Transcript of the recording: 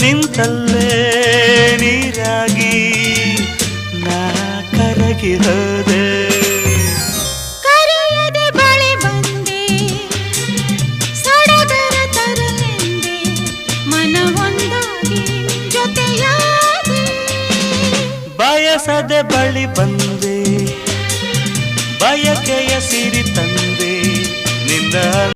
ನಿಂತಲ್ಲೇ ನೀರಾಗಿ ನಾ ಕರಗಿ ಹೋದೆ ಬಯಸದೆ ಬಳಿ ಬಂದೆ ಬಯಕೆಯ ಸಿರಿ ತಂದೆ ನಿಂದ